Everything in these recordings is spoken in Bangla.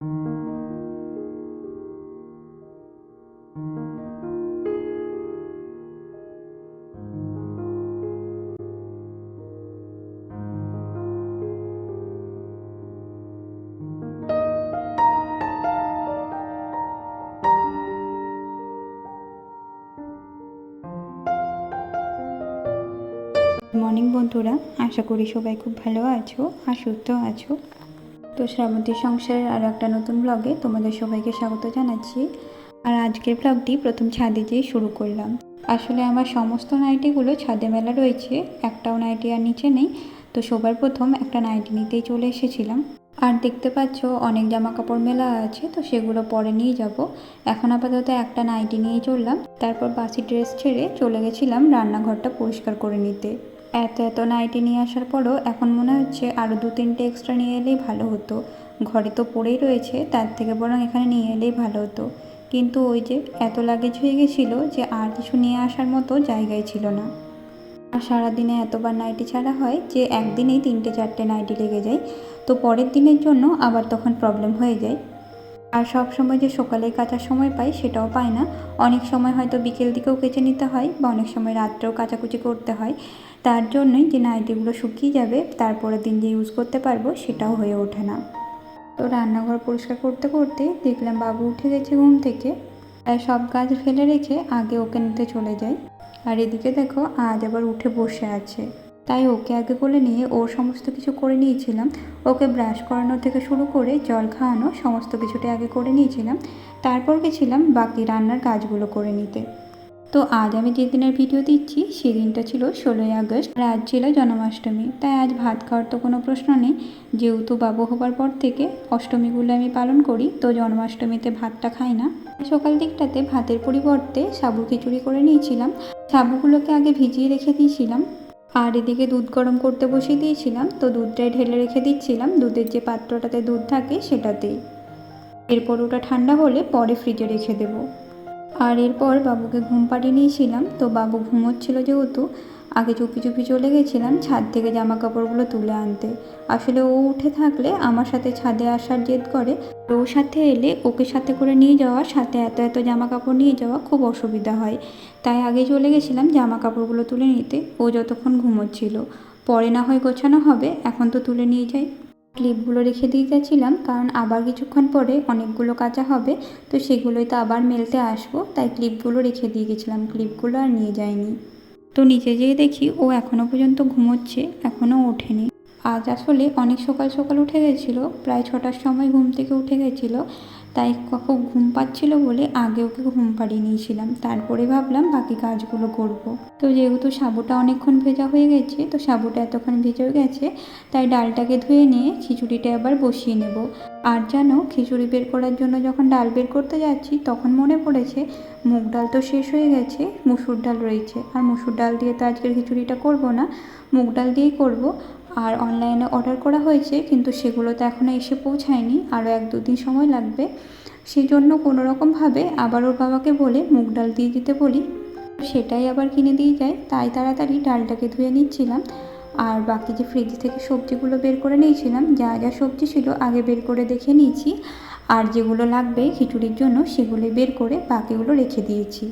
মর্নিং বন্ধুরা। আশা করি সবাই খুব ভালো আছো আর সুস্থ আছো। তো শ্রাবন্তী সংসারের আরও একটা নতুন ব্লগে তোমাদের সবাইকে স্বাগত জানাচ্ছি। আর আজকের ব্লগটি প্রথম ছাদে যেয়ে শুরু করলাম। আসলে আমার সমস্ত নাইটিগুলো ছাদে মেলা রয়েছে, একটাও নাইটি আর নিচে নেই। তো সবার প্রথম একটা নাইটি নিতেই চলে এসেছিলাম। আর দেখতে পাচ্ছ অনেক জামা কাপড় মেলা আছে, তো সেগুলো পরে নিয়ে যাব। এখন আপাতত একটা নাইটি নিয়ে চললাম। তারপর বাসি ড্রেস ছেড়ে চলে গেছিলাম রান্নাঘরটা পরিষ্কার করে নিতে। এত এত নাইটি নিয়ে আসার পরও এখন মনে হচ্ছে আরও দু তিনটে এক্সট্রা নিয়ে এলেই ভালো হতো। ঘরে তো পড়েই রয়েছে, তার থেকে বরং এখানে নিয়ে এলেই ভালো হতো। কিন্তু ওই যে এত লাগেজ হয়ে গেছিল যে আর কিছু নিয়ে আসার মতো জায়গায় ছিল না। আর সারাদিনে এতবার নাইটি ছাড়া হয় যে একদিনেই তিনটে চারটে নাইটি লেগে যায়। তো পরের দিনের জন্য আবার তখন প্রবলেম হয়ে যায়। আর সব সময় যে সকালে কাচার সময় পাই সেটাও পাই না। অনেক সময় হয়তো বিকেল দিকেও কেচে নিতে হয় বা অনেক সময় রাত্রেও কাচাকুচি করতে হয়। তার জন্যই যে নাইটিগুলো শুকিয়ে যাবে তারপরের দিন যে ইউজ করতে পারব সেটাও হয়ে ওঠে না। তো রান্নাঘর পরিষ্কার করতে করতে দেখলাম বাবু উঠে গেছে ঘুম থেকে। আর সব কাজ ফেলে রেখে আগে ওকে নিতে চলে যাই আর এদিকে দেখো আজ আবার উঠে বসে আছে। তাই ওকে আগে কোলে নিয়ে ওর সমস্ত কিছু করে নিয়েছিলাম। ওকে ব্রাশ করানো থেকে শুরু করে জল খাওয়ানো সমস্ত কিছুটা আগে করে নিয়েছিলাম। তারপর গেছিলাম বাকি রান্নার কাজগুলো করে নিতে। তো আজ আমি যে দিনের ভিডিও দিচ্ছি সেই দিনটা ছিল ষোলোই আগস্ট আর আজ ছিল জন্মাষ্টমী। তাই আজ ভাত খাওয়ার তো কোনো প্রশ্ন নেই। যেহেতু বাবু হবার পর থেকে অষ্টমীগুলো আমি পালন করি, তো জন্মাষ্টমীতে ভাতটা খাই না। সকাল দিকটাতে ভাতের পরিবর্তে সাবু খিচুড়ি করে নিয়েছিলাম। সাবুগুলোকে আগে ভিজিয়ে রেখে দিয়েছিলাম। আর এদিকে দুধ গরম করতে বসিয়ে দিয়েছিলাম। তো দুধটাই ঢেলে রেখে দিচ্ছিলাম। দুধের যে পাত্রটাতে দুধ থাকে, সেটাতেই। এরপর ওটা ঠান্ডা হলে পরে ফ্রিজে রেখে দেবো। আর এরপর বাবুকে ঘুম পাড়িয়ে নিয়েছিলাম, তো বাবু ঘুমোচ্ছিল যেহেতু, আগে চুপি চুপি চলে গেছিলাম ছাদ থেকে জামা কাপড়গুলো তুলে আনতে। আসলে ও উঠে থাকলে আমার সাথে ছাদে আসার জেদ করে। ওর সাথে এলে ওকে সাথে করে নিয়ে যাওয়া, সাথে এত এত জামা কাপড় নিয়ে যাওয়া খুব অসুবিধা হয়। তাই আগে চলে গেছিলাম জামা কাপড়গুলো তুলে নিতে, ও যতক্ষণ ঘুমোচ্ছিল। পরে না হয় গোছানো হবে, এখন তো তুলে নিয়ে যাই। ক্লিপগুলো রেখে দিয়ে গেছিলাম কারণ আবার কিছুক্ষণ পরে অনেকগুলো কাঁচা হবে, তো সেগুলোই তো আবার মেলতে আসব, তাই ক্লিপগুলো রেখে দিয়ে গেছিলাম, ক্লিপগুলো আর নিয়ে যায়নি তো নিচে যেয়ে দেখি ও এখনও পর্যন্ত ঘুমোচ্ছে এখনও ওঠেনি। আজ আসলে অনেক সকাল সকাল উঠে গেছিল, প্রায় ছটার সময় ঘুম থেকে উঠে গেছিল তাই খুব ঘুম পাচ্ছিল বলে আগে ওকে ঘুম পাড়িয়ে নিয়েছিলাম। তারপরে ভাবলাম বাকি কাজগুলো করব। তো যেহেতু সাবুটা অনেকক্ষণ ভেজা হয়ে গেছে, তো সাবুটা এতক্ষণ ভেজে গেছে, তাই ডালটাকে ধুয়ে নিয়ে খিচুড়িটা এবার বসিয়ে নেব। আর জানো, খিচুড়ি বের করার জন্য যখন ডাল বের করতে যাচ্ছি, তখন মনে পড়েছে মুগ ডাল তো শেষ হয়ে গেছে, মুসুর ডাল রয়েছে। আর মুসুর ডাল দিয়ে তো আজকের খিচুড়িটা করব না, মুগ ডাল দিয়েই করব। আর অনলাইনে অর্ডার করা হয়েছে, কিন্তু সেগুলো তো এখনও এসে পৌঁছায়নি আরও এক দুদিন সময় লাগবে। সেই জন্য কোনো রকমভাবে আবার ওর বাবাকে বলে মুগ ডাল দিয়ে দিতে বলি। সেটাই আবার কিনে দিয়ে যায়, তাই তাড়াতাড়ি ডালটাকে ধুয়ে নিচ্ছিলাম। আর বাকি যে ফ্রিজ থেকে সবজিগুলো বের করে নিয়েছিলাম, যা যা সবজি ছিল আগে বের করে দেখে নিয়েছি। আর যেগুলো লাগবে খিচুড়ির জন্য সেগুলো বের করে বাকিগুলো রেখে দিয়েছি।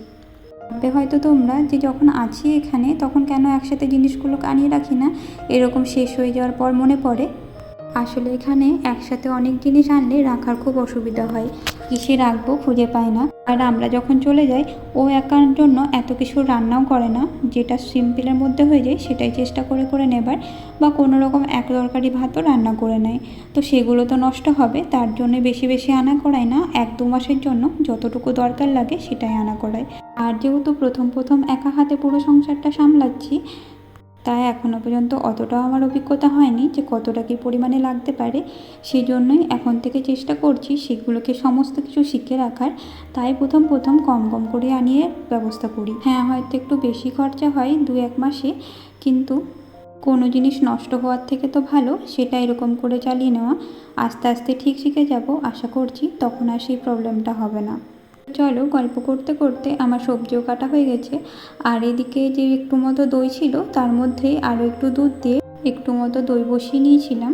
ভাববে হয়তো তোমরা যে যখন আছি এখানে, তখন কেন একসাথে জিনিসগুলো কানিয়ে রাখি না? এরকম শেষ হয়ে যাওয়ার পর মনে পড়ে। আসলে এখানে একসাথে অনেক জিনিস আনলে রাখার খুব অসুবিধা হয়। কিসে রাখব খুঁজে পাই না। আর আমরা যখন চলে যাই, ও একার জন্য এত কিছু রান্নাও করে না। যেটা সিম্পলের মধ্যে হয়ে যায়, সেটাই চেষ্টা করে করে নেবার বা কোনো রকম এক তরকারি ভাতও রান্না করে নেয়। তো সেগুলো তো নষ্ট হবে, তার জন্য বেশি বেশি আনা করায় না। এক দু মাসের জন্য যতটুকু দরকার লাগে, সেটাই আনা করায় আর যেহেতু প্রথম প্রথম একা হাতে পুরো সংসারটা সামলাচ্ছি তাই এখনও পর্যন্ত অতটাও আমার অভিজ্ঞতা হয়নি যে কতটা কী পরিমাণে লাগতে পারে। সেই জন্যই এখন থেকে চেষ্টা করছি সেগুলোকে সমস্ত কিছু শিখে রাখার। তাই প্রথম প্রথম কম কম করে আনিয়ে ব্যবস্থা করি। হ্যাঁ হয়তো একটু বেশি খরচা হয় দু এক মাসে, কিন্তু কোনো জিনিস নষ্ট হওয়ার থেকে তো ভালো, সেটা এরকম করে চালিয়ে নেওয়া। আস্তে আস্তে ঠিক শিখে যাব, আশা করছি তখন আর সেই প্রবলেমটা হবে না। চলো গল্প করতে করতে আমার সবজিও কাটা হয়ে গেছে। আর এদিকে যে একটু মতো দই ছিল, তার মধ্যে আরও একটু দুধ দিয়ে একটু মতো দই বসিয়ে নিয়েছিলাম।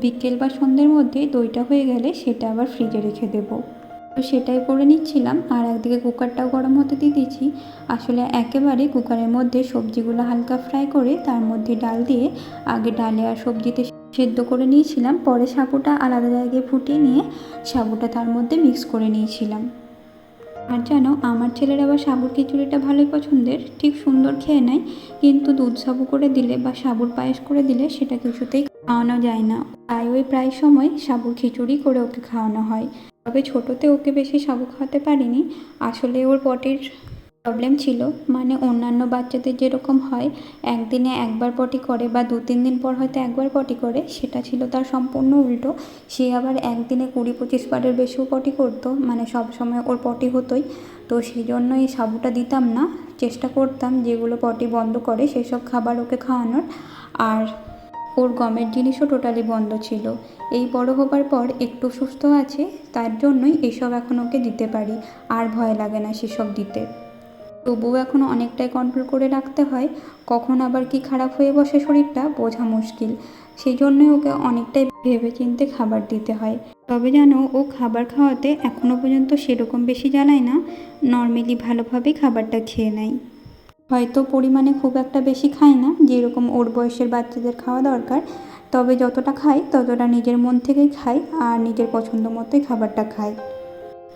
বিকেল বা সন্ধ্যের মধ্যে দইটা হয়ে গেলে সেটা আবার ফ্রিজে রেখে দেবো। তো সেটাই করে নিচ্ছিলাম, আর একদিকে কুকারটাও গরম হতে দিয়ে দিয়েছি। আসলে একেবারে কুকারের মধ্যে সবজিগুলো হালকা ফ্রাই করে, তার মধ্যে ডাল দিয়ে আগে ডালে আর সবজিতে সেদ্ধ করে নিয়েছিলাম। পরে সাবুটা আলাদা জায়গায় ফুটিয়ে নিয়ে সাবুটা তার মধ্যে মিক্স করে নিয়েছিলাম। আর জানো, আমার ছেলের আবার সাবুর খিচুড়িটা ভালোই পছন্দের, ঠিক সুন্দর খেয়ে নেয়, কিন্তু দুধ সাবু করে দিলে বা সাবুর পায়েস করে দিলে সেটা কিছুতেই খাওয়ানো যায় না। তাই ওই প্রায় সময় সাবুর খিচুড়ি করে ওকে খাওয়ানো হয়। তবে ছোটোতে ওকে বেশি সাবু খাওয়াতে পারিনি, আসলে ওর পটির প্রবলেম ছিল মানে অন্যান্য বাচ্চাদের যেরকম হয়, একদিনে একবার পটি করে বা দু, তিন দিন পর হয়তো একবার পটি করে, সেটা ছিল তার সম্পূর্ণ উল্টো। সে আবার একদিনে কুড়ি, পঁচিশ বারের বেশিও পটি করতো মানে সব সময় ওর পটি হতোই। তো সেই জন্য এই সাবুটা দিতাম না, চেষ্টা করতাম যেগুলো পটি বন্ধ করে সেসব খাবার ওকে খাওয়ানোর। আর ওর গমের জিনিসও টোটালি বন্ধ ছিল। এই বড় হবার পর একটু সুস্থ আছে, তার জন্যই এসব এখন ওকে দিতে পারি। আর ভয় লাগে না সেসব দিতে। তবুও এখন অনেকটাই কন্ট্রোল করে রাখতে হয়, কখন আবার কি খারাপ হয়ে বসে শরীরটা বোঝা মুশকিল। সেই জন্যই ওকে অনেকটাই ভেবে চিনতে খাবার দিতে হয়। তবে জানো, ও খাবার খাওয়াতে এখনও পর্যন্ত সেরকম বেশি জ্বালায় না নর্মালি ভালোভাবেই খাবারটা খেয়ে নেয়। হয়তো পরিমাণে খুব একটা বেশি খায় না, যেরকম ওর বয়সের বাচ্চাদের খাওয়া দরকার, তবে যতটা খায় ততটা নিজের মন থেকেই খায় আর নিজের পছন্দ মতোই খাবারটা খায়।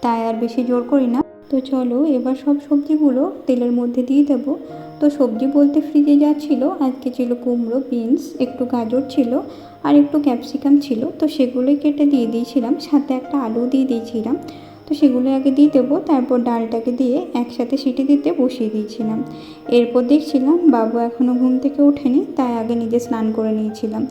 তাই আর বেশি জোর করি না তো চলো, এবার সব সবজিগুলো তেলের মধ্যে দিয়ে দেবো। তো সবজি বলতে ফ্রিজে যা ছিল, আজকে ছিল কুমড়ো বিনস একটু গাজর ছিল আর একটু ক্যাপসিকাম ছিল। তো সেগুলোই কেটে দিয়ে দিয়েছিলাম, সাথে একটা আলু দিয়ে দিয়েছিলাম। তো সেগুলো আগে দিয়ে দেবো, তারপর ডালটাকে দিয়ে একসাথে সিটি দিতে বসিয়ে দিয়েছিলাম। এরপর দেখছিলাম বাবু এখনও ঘুম থেকে ওঠেনি, তাই আগে নিজে স্নান করে নিয়েছিলাম।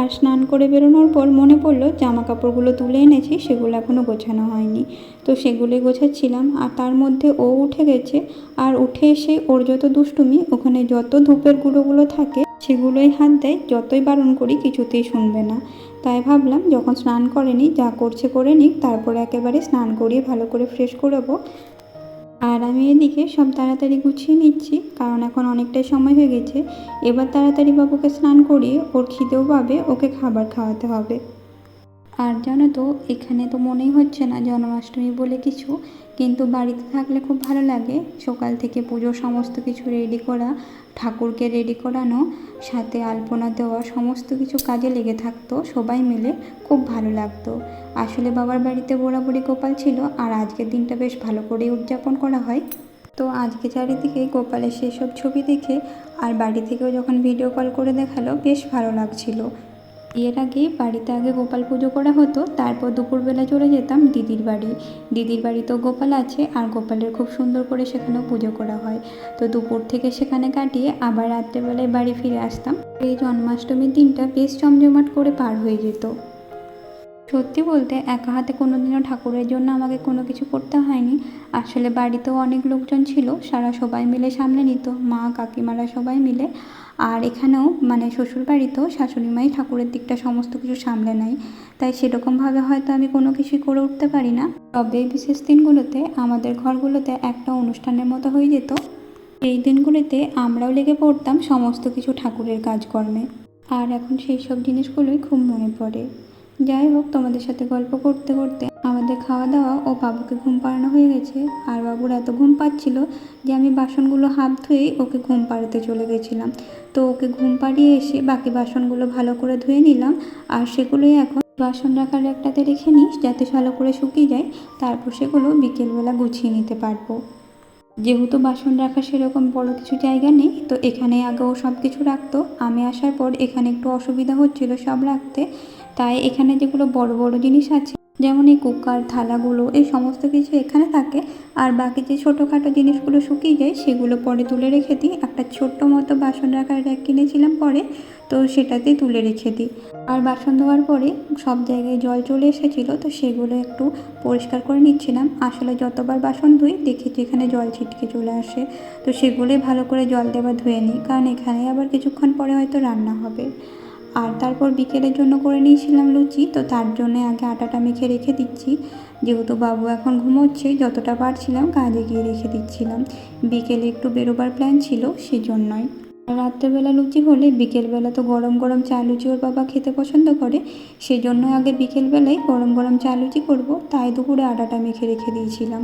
আর স্নান করে বেরোনোর পর মনে পড়ল জামা কাপড়গুলো তুলে এনেছি, সেগুলো এখনও গোছানো হয়নি। তো সেগুলোই গোছাচ্ছিলাম আর তার মধ্যে ও উঠে গেছে আর উঠে এসে ওর যত দুষ্টুমি, ওখানে যত ধূপের গুঁড়োগুলো থাকে, সেগুলোই হাত দেয়, যতই বারণ করি কিছুতেই শুনবে না। তাই ভাবলাম যখন স্নান করেনি, যা করছে করে নিক, তারপরে একেবারে স্নান করিয়ে ভালো করে ফ্রেশ করাবো আর আমি এদিকে সব তাড়াতাড়ি গুছিয়ে নিচ্ছি, কারণ এখন অনেকটাই সময় হয়ে গেছে। এবার তাড়াতাড়ি বাবুকে স্নান করিয়ে ওর খিদেও পাবে, ওকে খাবার খাওয়াতে হবে। আর জানো তো, এখানে তো মনেই হচ্ছে না জন্মাষ্টমী বলে কিছু। কিন্তু বাড়িতে থাকলে খুব ভালো লাগে। সকাল থেকে পুজোর সমস্ত কিছু রেডি করা, ঠাকুরকে রেডি করানো, সাথে আলপনা দেওয়া, সমস্ত কিছু কাজে লেগে থাকতো, সবাই মিলে খুব ভালো লাগতো। আসলে বাবার বাড়িতে বরাবরই গোপাল ছিল, আর আজকের দিনটা বেশ ভালো করেই উদযাপন করা হয়। তো আজকে চারিদিকে গোপালের সেসব ছবি দেখে, আর বাড়ি থেকেও যখন ভিডিও কল করে দেখাল, বেশ ভালো লাগছিল। এর আগে বাড়িতে আগে গোপাল পুজো করা হতো, তারপর দুপুরবেলা চলে যেতাম দিদির বাড়ি। দিদির বাড়িতেও গোপাল আছে আর গোপালের খুব সুন্দর করে সেখানেও পুজো করা হয়। তো দুপুর থেকে সেখানে কাটিয়ে আবার রাত্রেবেলায় বাড়ি ফিরে আসতাম। এই জন্মাষ্টমীর দিনটা বেশ জমজমাট করে পার হয়ে যেত। সত্যি বলতে একা হাতে কোনো দিনও ঠাকুরের জন্য আমাকে কোনো কিছু করতে হয়নি। আসলে বাড়িতেও অনেক লোকজন ছিল, সারা সবাই মিলে সামলে নিত, মা, কাকিমারা সবাই মিলে। আর এখানেও মানে শ্বশুর বাড়িতেও শাশুড়ি মাই ঠাকুরের দিকটা সমস্ত কিছু সামলে নেয়। তাই সেরকমভাবে হয়তো আমি কোনো কিছুই করে উঠতে পারি না। তবে বিশেষ দিনগুলোতে আমাদের ঘরগুলোতে একটা অনুষ্ঠানের মতো হয়ে যেত। এই দিনগুলিতে আমরাও লেগে পড়তাম সমস্ত কিছু ঠাকুরের কাজকর্মে। আর এখন সেই সব জিনিসগুলোই খুব মনে পড়ে। যাই হোক, তোমাদের সাথে গল্প করতে করতে আমাদের খাওয়া দাওয়া ও বাবুকে ঘুম পাড়ানো হয়ে গেছে। আর বাবুর এত ঘুম পাচ্ছিল যে আমি বাসনগুলো হাত ধুয়েই ওকে ঘুম পাড়াতে চলে গেছিলাম। তো ওকে ঘুম পাড়িয়ে এসে বাকি বাসনগুলো ভালো করে ধুয়ে নিলাম। আর সেগুলোই এখন বাসন রাখার একটাতে রেখে নিস, যাতে ভালো করে শুকিয়ে যায়। তারপর সেগুলো বিকেলবেলা গুছিয়ে নিতে পারব। যেহেতু বাসন রাখা সেরকম বড় কিছু জায়গা নেই, তো এখানে আগেও সব কিছু রাখতো। আমি আসার পর এখানে একটু অসুবিধা হচ্ছিল সব রাখতে। তাই এখানে যেগুলো বড় বড় জিনিস আছে যেমন এই কুকার, থালাগুলো, এই সমস্ত কিছু এখানে থাকে। আর বাকি যে ছোটোখাটো জিনিসগুলো শুকিয়ে যায়, সেগুলো পরে তুলে রেখে দিই। একটা ছোট্ট মতো বাসন রাখার র্যাক কিনেছিলাম পরে, তো সেটাতে তুলে রেখে দিই। আর বাসন ধোয়ার পরে সব জায়গায় জল চলে এসেছিল, তো সেগুলো একটু পরিষ্কার করে নিচ্ছিলাম। আসলে যতবার বাসন ধুই, দেখি যেখানে জল ছিটকে চলে আসে। তো সেগুলোই ভালো করে জল দেওয়া ধুয়ে নিই। কারণ এখানে আবার কিছুক্ষণ পরে হয়তো রান্না হবে। আর তারপর বিকেলের জন্য করে নিয়েছিলাম লুচি, তো তার জন্য আগে আটাটা মেখে রেখে দিচ্ছি। যেহেতু বাবু এখন ঘুমোচ্ছে, যতটা পারছিলাম কাজে গিয়ে রেখে দিচ্ছিলাম। বিকেলে একটু বেরোবার প্ল্যান ছিল সেজন্যই। রাত্রেবেলা লুচি হলে বিকেলবেলা তো গরম গরম চা লুচি ওর বাবা খেতে পছন্দ করে সেই জন্য আগে বিকেলবেলায় গরম গরম চা লুচি করব, তাই দুপুরে আটাটা মেখে রেখে দিয়েছিলাম।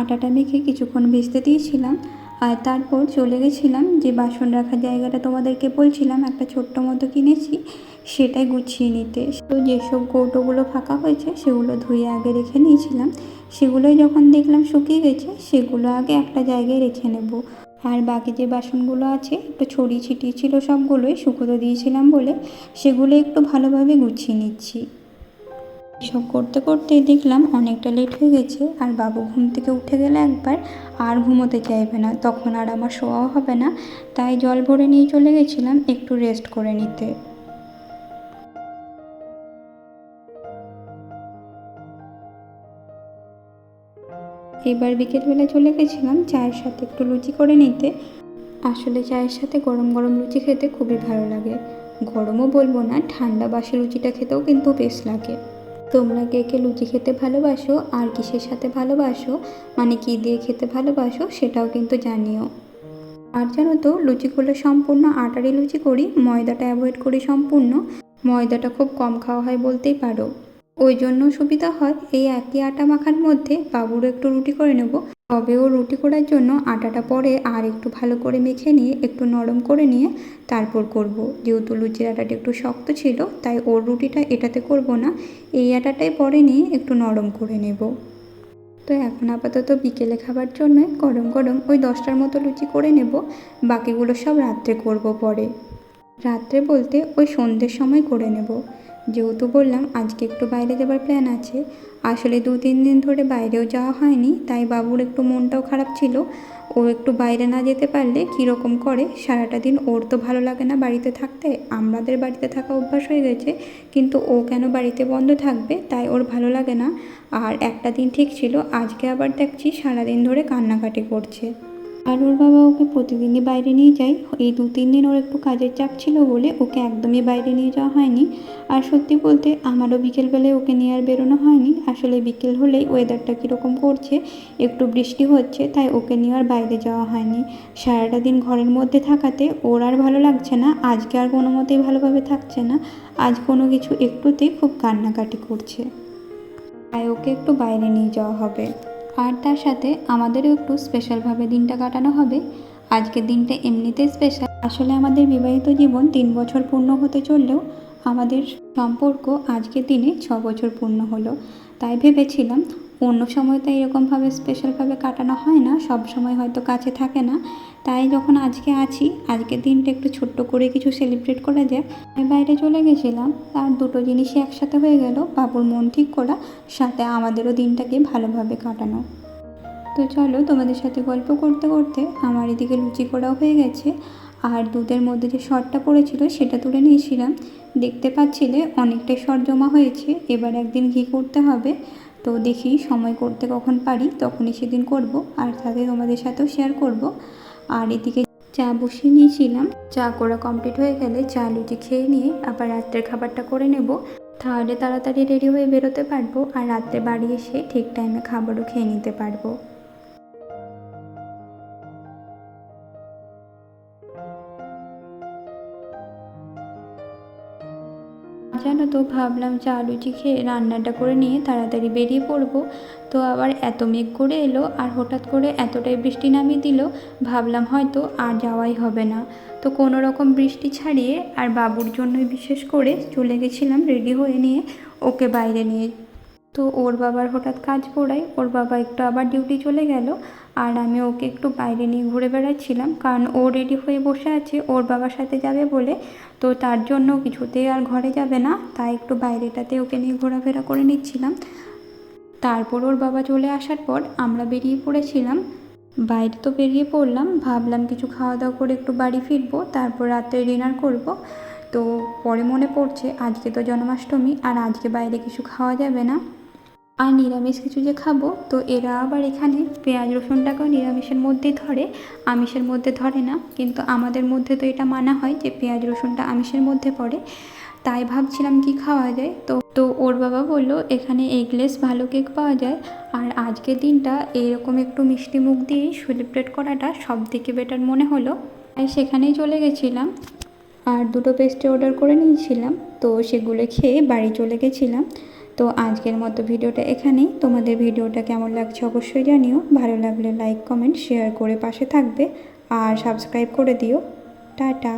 আটাটা মেখে কিছুক্ষণ ভিজতে দিয়েছিলাম। আর তারপর চলে গেছিলাম যে বাসন রাখার জায়গাটা তোমাদেরকে বলছিলাম, একটা ছোট্ট মতো কিনেছি, সেটাই গুছিয়ে নিতে। তো যেসব কৌটোগুলো ফাঁকা হয়েছে, সেগুলো ধুয়ে আগে রেখে নিয়েছিলাম। সেগুলোই যখন দেখলাম শুকিয়ে গেছে, সেগুলো আগে একটা জায়গায় রেখে নেব। আর বাকি যে বাসনগুলো আছে, একটু ছড়িয়ে ছিটিয়ে ছিল সবগুলোই, শুকোতে দিয়েছিলাম বলে, সেগুলো একটু ভালোভাবে গুছিয়ে নিচ্ছি। এসব করতে করতেই দেখলাম অনেকটা লেট হয়ে গেছে আর বাবু ঘুম থেকে উঠে গেলে একবার আর ঘুমোতে চাইবে না। তখন আর আমার শোয়াও হবে না, তাই জল ভরে নিয়ে চলে গেছিলাম একটু রেস্ট করে নিতে। এবার বিকেলবেলা চলে গেছিলাম চায়ের সাথে একটু লুচি করে নিতে। আসলে চায়ের সাথে গরম গরম লুচি খেতে খুবই ভালো লাগে। গরমও বলব না, ঠান্ডা বাসি লুচিটা খেতেও কিন্তু বেশ লাগে। তোমরা কে কে লুচি খেতে ভালোবাসো, আর কিসের সাথে ভালোবাসো মানে কী দিয়ে খেতে ভালোবাসো, সেটাও কিন্তু জানিও। আর জানো তো লুচিগুলো সম্পূর্ণ আটারি লুচি করি, ময়দাটা অ্যাভয়েড করি সম্পূর্ণ। ময়দাটা খুব কম খাওয়া হয় বলতেই পারো। ওই জন্য সুবিধা হয় এই একই আটা মাখার মধ্যে বাবুরও একটু রুটি করে নেব। তবে ও রুটি করার জন্য আটাটা পরে আর একটু ভালো করে মেখে নিয়ে একটু নরম করে নিয়ে তারপর করব। যেহেতু লুচির আটাটা একটু শক্ত ছিল, তাই ওর রুটিটা এটাতে করব না। এই আটাটাই পরে নিয়ে একটু নরম করে নেব। তো এখন আপাতত বিকেলে খাবার জন্য গরম গরম ওই দশটার মতো লুচি করে নেব। বাকিগুলো সব রাত্রে করব পরে। রাত্রে বলতে ওই সন্ধ্যের সময় করে নেব। যেহেতু বললাম, আজকে একটু বাইরে যাবার প্ল্যান আছে। আসলে দু, তিন দিন ধরে বাইরেও যাওয়া হয়নি, তাই বাবুর একটু মনটাও খারাপ ছিল। ও একটু বাইরে না যেতে পারলে কীরকম করে, সারাটা দিন ওর তো ভালো লাগে না বাড়িতে থাকতে, আমাদের বাড়িতে থাকা অভ্যাস হয়ে গেছে, কিন্তু ও কেন বাড়িতে বন্ধ থাকবে, তাই ওর ভালো লাগে না। আর একটা দিন ঠিক ছিল, আজকে আবার দেখছি সারাদিন ধরে কান্নাকাটি করছে। আর ওর বাবা ওকে প্রতিদিনই বাইরে নিয়ে যায়। এই দু তিন দিন ওর একটু কাজের চাপ ছিল বলে ওকে একদমই বাইরে নিয়ে যাওয়া হয়নি। আর সত্যি বলতে আমারও বিকেলবেলায় ওকে নিয়ে আর বেরোনো হয়নি। আসলে বিকেল হলেই ওয়েদারটা কীরকম করছে, একটু বৃষ্টি হচ্ছে, তাই ওকে নিয়ে আর বাইরে যাওয়া হয়নি। সারাটা দিন ঘরের মধ্যে থাকাতে ওর আর ভালো লাগছে না, আজকে আর কোনো মতেই ভালোভাবে থাকছে না। আজ কোনো কিছু একটুতেই খুব কান্নাকাটি করছে। তাই ওকে একটু বাইরে নিয়ে যাওয়া হবে। আর তার সাথে আমাদেরও একটু স্পেশালভাবে দিনটা কাটানো হবে। আজকের দিনটা এমনিতে স্পেশাল আসলে আমাদের বিবাহিত জীবন তিন বছর পূর্ণ হতে চললেও আমাদের সম্পর্ক আজকের দিনে ছ বছর পূর্ণ হলো। তাই ভেবেছিলাম অন্য সময় তো এরকমভাবে স্পেশালভাবে কাটানো হয় না, সব সময় হয়তো কাছে থাকে না। তাই যখন আজকে আছি, আজকের দিনটা একটু ছোট্ট করে কিছু সেলিব্রেট করা যায় আমি বাইরে চলে গেছিলাম আর দুটো জিনিসই একসাথে হয়ে গেল, বাবুর মন ঠিক করা, সাথে আমাদেরও দিনটাকে ভালোভাবে কাটানো। তো চলো তোমাদের সাথে গল্প করতে করতে আমার এদিকে লুচি করাও হয়ে গেছে, আর দুধের মধ্যে যে শরটা পড়েছিল সেটা তুলে নিয়েছিলাম। দেখতে পাচ্ছিলে অনেকটাই শর জমা হয়েছে, এবার একদিন ঘি করতে হবে। তো দেখি সময় করতে কখন পারি, তখনই সেদিন করব আর তাতে তোমাদের সাথেও শেয়ার করব। আর এদিকে চা বসিয়ে নিয়েছিলাম, চা করা কমপ্লিট হয়ে গেলে চা লুচি খেয়ে নিয়ে আবার রাত্রের খাবারটা করে নেব। তাহলে তাড়াতাড়ি রেডি হয়ে বেরোতে পারব আর রাত্রে বাড়ি এসে ঠিক টাইমে খাবারও খেয়ে নিতে পারব। জানো তো ভাবলাম চা লুচি খেয়ে রান্নাটা করে নিয়ে তাড়াতাড়ি বেরিয়ে পড়ব। তো আবার এত মেঘ করে এলো আর হঠাৎ করে এতটাই বৃষ্টি নামিয়ে দিল, ভাবলাম হয়তো আর যাওয়াই হবে না। তো কোনো রকম বৃষ্টি ছাড়িয়ে আর বাবুর জন্যই বিশেষ করে চলে গেছিলাম রেডি হয়ে নিয়ে ওকে বাইরে নিয়ে। তো ওর বাবার হঠাৎ কাজ পড়ায়, ওর বাবা একটু আবার ডিউটি চলে গেল আর আমি ওকে একটু বাইরে নিয়ে ঘুরে বেড়াচ্ছিলাম, কারণ ও রেডি হয়ে বসে আছে, ওর বাবার সাথে যাবে বলে। তো তার জন্য কিছুতেই আর ঘরে যাবে না, তাই একটু বাইরেটাতে ওকে নিয়ে ঘোরাফেরা করে নিচ্ছিলাম। তারপর ওর বাবা চলে আসার পর আমরা বেরিয়ে পড়েছিলাম। বাইরে তো বেরিয়ে পড়লাম, ভাবলাম কিছু খাওয়া দাওয়া করে একটু বাড়ি ফিরবো, তারপর রাত্রে ডিনার করব। তো পরে মনে পড়ছে, আজকে তো জন্মাষ্টমী, আর আজকে বাইরে কিছু খাওয়া যাবে না। আর নিরামিষ কিছু যে খাব, তো এরা আবার এখানে পেঁয়াজ রসুনটাকেও নিরামিষের মধ্যেই ধরে। আমিষের মধ্যে ধরে না, কিন্তু আমাদের মধ্যে তো এটা মানা হয় যে পেঁয়াজ রসুনটা আমিষের মধ্যে পড়ে। তাই ভাবছিলাম কি খাওয়া যায়? তো তো ওর বাবা বলল, এখানে এগলেস ভালো কেক পাওয়া যায়। আর আজকের দিনটা এরকম একটু মিষ্টি মুখ দিয়েই সেলিব্রেট করাটা সব থেকে বেটার মনে হলো। তাই সেখানেই চলে গেছিলাম। আর দুটো পেস্ট্রি অর্ডার করে নিয়েছিলাম, তো সেগুলো খেয়ে বাড়ি চলে গেছিলাম। তো আজকের মতো ভিডিওটা এখানেই। তোমাদের ভিডিওটা কেমন লাগছে অবশ্যই জানিও। ভালো লাগলে লাইক কমেন্ট শেয়ার করে পাশে থাকবে। আর সাবস্ক্রাইব করে দিও। টাটা।